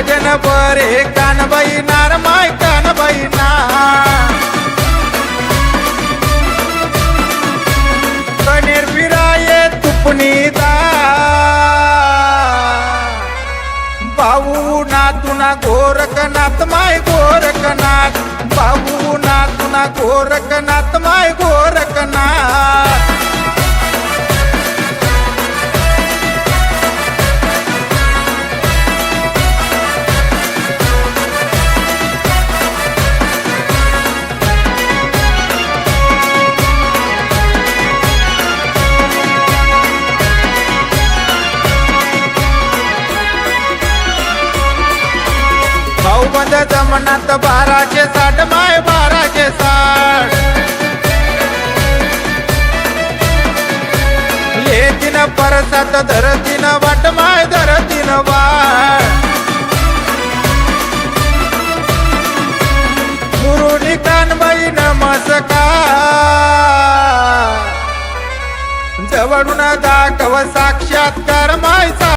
भजन बरे कानबाई नार माय कानबाई ना कनेर फिराये तुपणी दा भाऊ नातुना गोरखनाथ माय गोरखनाथ. भाऊ नातुना गोरखनाथ माय गोर भाऊ जमनात बाराशे साठ माय बाराशे साठ. येतीन परसात धरतीन वाट माय धरतीन वाट. मुरुली कानबाई नमस्कार. जवळून दाखव साक्षात्कार माय